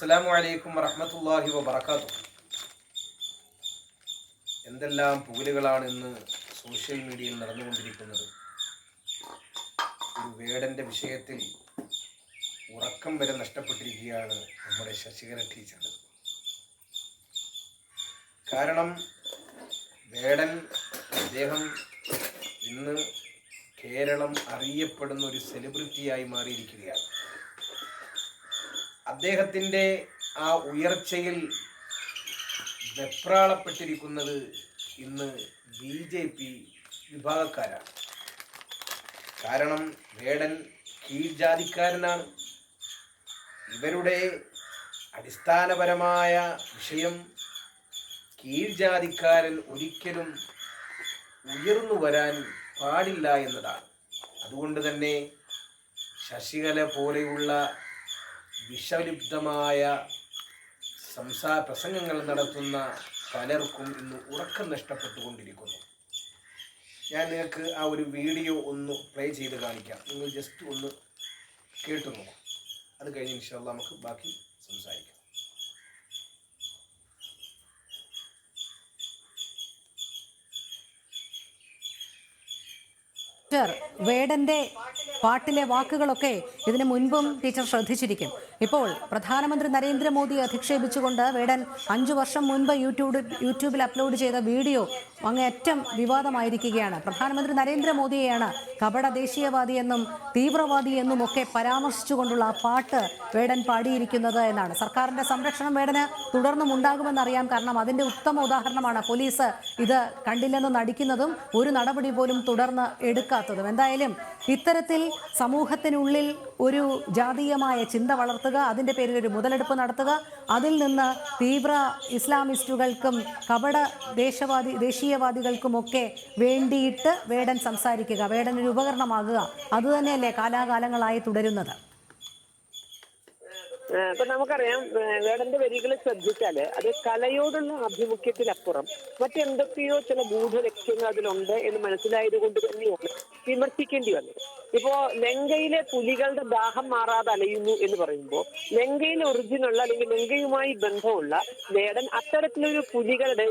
അസ്സലാമു വലൈക്കും വറഹമത്തല്ലാഹി വബറകാതുഹു. എന്തെല്ലാം പുകലുകളാണ് ഇന്ന് സോഷ്യൽ മീഡിയയിൽ നടന്നുകൊണ്ടിരിക്കുന്നത്. ഒരു വേടന്റെ വിഷയത്തിൽ ഉറക്കം വരെ നഷ്ടപ്പെട്ടിരിക്കുകയാണ് നമ്മുടെ ശശികര ടീച്ചർ. കാരണം വേടൻ അദ്ദേഹം ഇന്ന് കേരളം അറിയപ്പെടുന്ന ഒരു സെലിബ്രിറ്റിയായി മാറിയിരിക്കുകയാണ്. അദ്ദേഹത്തിന്റെ ആ ഉയർച്ചയിൽ വെപ്രാളപ്പെട്ടിരിക്കുന്നത് ഇന്ന് ബി ജെ പി വിഭാഗക്കാരാണ്. കാരണം വേടൻ കീഴ്ജാതിക്കാരനാണ്. ഇവരുടെ അടിസ്ഥാനപരമായ വിഷയം കീഴ്ജാതിക്കാരൻ ഒരിക്കലും ഉയർന്നു വരാൻ പാടില്ല എന്നതാണ്. അതുകൊണ്ട് തന്നെ ശശികല പോലെയുള്ള വിഷലിപ്തമായ സംസാ പ്രസംഗങ്ങൾ നടത്തുന്ന പലർക്കും ഇന്ന് ഉറക്കം നഷ്ടപ്പെട്ടുകൊണ്ടിരിക്കുന്നു. ഞാൻ നിങ്ങൾക്ക് ആ ഒരു വീഡിയോ ഒന്ന് പ്ലേ ചെയ്ത് കാണിക്കാം. നിങ്ങൾ ജസ്റ്റ് ഒന്ന് കേട്ടു നോക്കും. അത് കഴിഞ്ഞ് ഇൻഷാല്ല നമുക്ക് ബാക്കി സംസാരിക്കാം. വേടന്റെ പാട്ടിലെ വാക്കുകളൊക്കെ ഇതിനു മുൻപും ടീച്ചർ ശ്രദ്ധിച്ചിരിക്കും. ഇപ്പോൾ പ്രധാനമന്ത്രി നരേന്ദ്രമോദി അധിക്ഷേപിച്ചുകൊണ്ട് വേടൻ അഞ്ചു വർഷം മുൻപ് യൂട്യൂബ് യൂട്യൂബിൽ അപ്ലോഡ് ചെയ്ത വീഡിയോ അങ്ങേയറ്റം വിവാദമായിരിക്കുകയാണ്. പ്രധാനമന്ത്രി നരേന്ദ്രമോദിയെയാണ് കപട ദേശീയവാദി എന്നും തീവ്രവാദി എന്നും ഒക്കെ പരാമർശിച്ചുകൊണ്ടുള്ള ആ പാട്ട് വേടൻ പാടിയിരിക്കുന്നത് എന്നാണ്. സർക്കാരിന്റെ സംരക്ഷണം വേടന് തുടർന്നും ഉണ്ടാകുമെന്നറിയാം കാരണം അതിന്റെ ഉത്തമ ഉദാഹരണമാണ് പോലീസ് ഇത് കണ്ടില്ലെന്ന് നടിക്കുന്നതും ഒരു നടപടി പോലും തുടർന്ന് എടുക്കാത്തതും. എന്തായാലും ഇത്തരത്തിൽ സമൂഹത്തിനുള്ളിൽ ഒരു ജാതീയമായ ചിന്ത വളർത്തുക അതിന്റെ പേരിൽ ഒരു മുതലെടുപ്പ് നടത്തുക. അതിൽ നിന്ന് തീവ്ര ഇസ്ലാമിസ്റ്റുകൾക്കും കപട ദേശവാദി ദേശീയവാദികൾക്കുമൊക്കെ വേണ്ടിയിട്ട് വേടൻ സംസാരിക്കുക വേടൻ ഒരു ഉപകരണമാകുക. അതുതന്നെയല്ലേ കാലാകാലങ്ങളായി തുടരുന്നത്. അപ്പൊ നമുക്കറിയാം വേടന്റെ വരികൾ ശ്രദ്ധിച്ചാൽ അത് കലയോടുള്ള ആഭിമുഖ്യത്തിലപ്പുറം മറ്റെന്തൊക്കെയോ ചില ഗൂഢലക്ഷ്യങ്ങൾ അതിലുണ്ട് എന്ന് മനസ്സിലായത് കൊണ്ട് തന്നെയാണ് വിമർശിക്കേണ്ടി വന്നത്. ഇപ്പോ ലങ്കയിലെ പുലികളുടെ ദാഹം മാറാതെ അലയുന്നു എന്ന് പറയുമ്പോൾ ലങ്കയിൽ ഒറിജിനുള്ള അല്ലെങ്കിൽ ലങ്കയുമായി ബന്ധമുള്ള വേടൻ അത്തരത്തിലൊരു പുലികളുടെ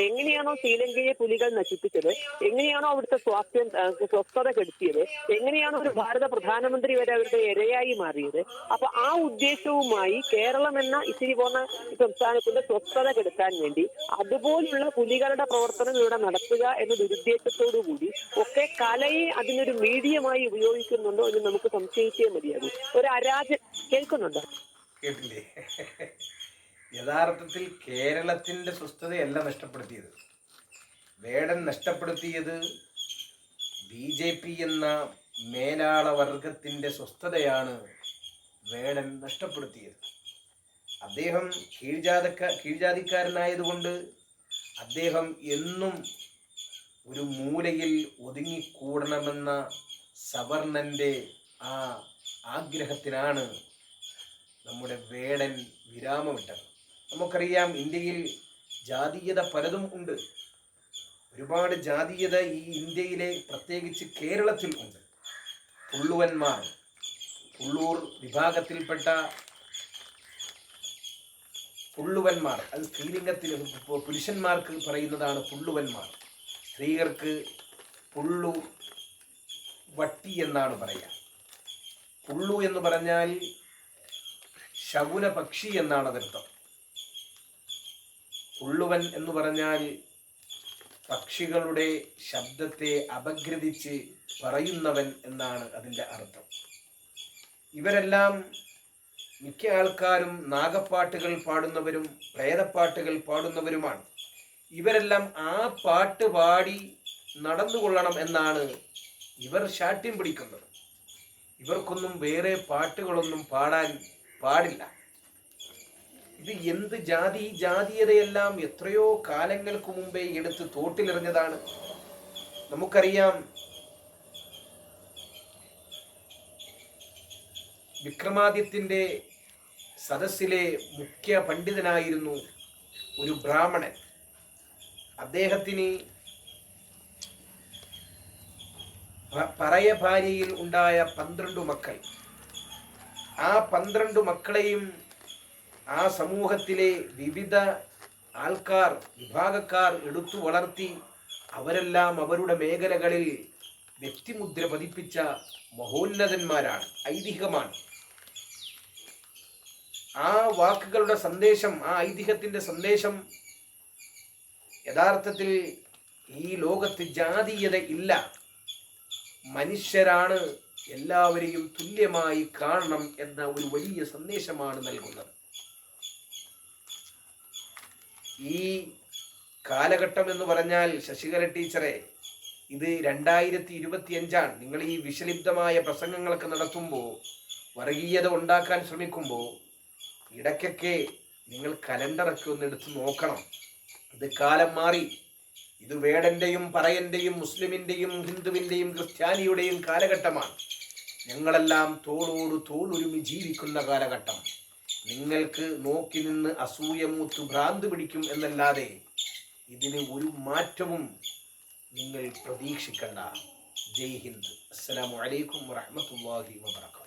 എങ്ങനെയാണോ ശ്രീലങ്കയെ പുലികൾ നശിപ്പിച്ചത് എങ്ങനെയാണോ അവിടുത്തെ സ്വാസ്ഥ്യം സ്വസ്ഥത കെടുത്തിയത് എങ്ങനെയാണോ ഒരു ഭാരത പ്രധാനമന്ത്രി വരെ അവരുടെ ഇരയായി മാറിയത് അപ്പൊ ആ ഉദ്ദേശവുമായി കേരളം എന്ന ഇത്തിരി പോന്ന സംസ്ഥാനത്തിന്റെ സ്വസ്ഥത കെടുത്താൻ വേണ്ടി അതുപോലുള്ള പുലികളുടെ പ്രവർത്തനം ഇവിടെ നടത്തുക എന്ന ദുരുദ്ദേശത്തോടു കൂടി ഒക്കെ കലയെ അതിനൊരു മീഡിയമായി ഉപയോഗിക്കുന്നുണ്ടോ എന്ന് നമുക്ക് സംശയിച്ചേ മതിയാകും. ഒരു അരാജ കേൾക്കുന്നുണ്ടോ? കേട്ടില്ലേ? യഥാർത്ഥത്തിൽ കേരളത്തിന്റെ സ്വസ്ഥതയല്ല നഷ്ടപ്പെടുത്തിയത്. വേടൻ നഷ്ടപ്പെടുത്തിയത് ബി ജെ പി എന്ന മേലാള വർഗത്തിന്റെ സ്വസ്ഥതയാണ് വേടൻ നഷ്ടപ്പെടുത്തിയത്. അദ്ദേഹം കീഴ്ജാതക്ക കീഴ്ജാതിക്കാരനായതുകൊണ്ട് അദ്ദേഹം എന്നും ഒരു മൂലയിൽ ഒതുങ്ങിക്കൂടണമെന്ന സവർണന്റെ ആ ആഗ്രഹത്തിനാണ് നമ്മുടെ വേടൻ വിരാമമിട്ടത്. നമുക്കറിയാം ഇന്ത്യയിൽ ജാതീയത പലതും ഉണ്ട്. ഒരുപാട് ജാതീയത ഈ ഇന്ത്യയിലെ പ്രത്യേകിച്ച് കേരളത്തിൽ ഉണ്ട്. പുള്ളുവന്മാർ പുള്ളൂർ വിഭാഗത്തിൽപ്പെട്ട പുള്ളുവന്മാർ അത് സ്ത്രീലിംഗത്തിൽ പുരുഷന്മാർക്ക് പറയുന്നതാണ് പുള്ളുവന്മാർ. സ്ത്രീകൾക്ക് പുള്ളു വട്ടി എന്നാണ് പറയുക പുള്ളു എന്ന് പറഞ്ഞാൽ ശകുന പക്ഷി എന്നാണ് അതർത്ഥം പുള്ളുവൻ എന്ന് പറഞ്ഞാൽ പക്ഷികളുടെ ശബ്ദത്തെ അപഗ്രഥിച്ച് പറയുന്നവൻ എന്നാണ് അതിന്റെ അർത്ഥം. ഇവരെല്ലാം മിക്ക ആൾക്കാരും നാഗപ്പാട്ടുകൾ പാടുന്നവരും പ്രേതപ്പാട്ടുകൾ പാടുന്നവരുമാണ്. ഇവരെല്ലാം ആ പാട്ട് പാടി നടന്നുകൊള്ളണം എന്നാണ് ഇവർ ശാഠ്യം പിടിക്കുന്നത്. ഇവർക്കൊന്നും വേറെ പാട്ടുകളൊന്നും പാടാൻ പാടില്ല. ഇത് എന്ത് ജാതി ജാതീയതയെല്ലാം എത്രയോ കാലങ്ങൾക്ക് മുമ്പേ എടുത്ത് തോട്ടിലെറിഞ്ഞതാണ്. നമുക്കറിയാം വിക്രമാദിത്യന്റെ സദസ്സിലെ മുഖ്യ പണ്ഡിതനായിരുന്നു ഒരു ബ്രാഹ്മണൻ. അദ്ദേഹത്തിന് ഭ- പറയ ഭാര്യയിൽ ഉണ്ടായ പന്ത്രണ്ട് മക്കൾ. ആ പന്ത്രണ്ട് മക്കളെയും ആ സമൂഹത്തിലെ വിവിധ ആൾക്കാർ വിഭാഗക്കാർ എടുത്തു വളർത്തി അവരെല്ലാം അവരുടെ മേഖലകളിൽ വ്യക്തിമുദ്ര പതിപ്പിച്ച മഹോന്നതന്മാരാണ് ഐതിഹ്യമാണ്. ആ വാക്കുകളുടെ സന്ദേശം ആ ഐതിഹ്യത്തിന്റെ സന്ദേശം യഥാർത്ഥത്തിൽ ഈ ലോകത്ത് ജാതീയത ഇല്ല. മനുഷ്യരാണ് എല്ലാവരെയും തുല്യമായി കാണണം എന്ന ഒരു വലിയ സന്ദേശമാണ് നൽകുന്നത്. ഈ കാലഘട്ടം എന്ന് പറഞ്ഞാൽ ശശികല ടീച്ചറെ ഇത് രണ്ടായിരത്തി ഇരുപത്തി അഞ്ചാണ് നിങ്ങൾ ഈ വിഷലിപ്തമായ പ്രസംഗങ്ങളൊക്കെ നടത്തുമ്പോൾ വർഗീയത ഉണ്ടാക്കാൻ ശ്രമിക്കുമ്പോൾ ഇടയ്ക്കൊക്കെ നിങ്ങൾ കലണ്ടറൊക്കെ ഒന്ന് എടുത്ത് നോക്കണം. ഇത് കാലം മാറി. ഇത് വേടന്റെയും പറയന്റെയും മുസ്ലിമിന്റെയും ഹിന്ദുവിന്റെയും ക്രിസ്ത്യാനിയുടെയും കാലഘട്ടമാണ്. ഞങ്ങളെല്ലാം തോളോട് തോളൊരുമി ജീവിക്കുന്ന കാലഘട്ടം. നിങ്ങൾക്ക് നോക്കി നിന്ന് അസൂയമൂത്ത് ഭ്രാന്ത് പിടിക്കും എന്നല്ലാതെ ഇതിന് ഒരു മാറ്റവും നിങ്ങൾ പ്രതീക്ഷിക്കണ്ട. ജയ് ഹിന്ദ്. അസ്സലാമു അലൈക്കും വറഹ്മത്തുള്ളാഹി വബറകാതുഹു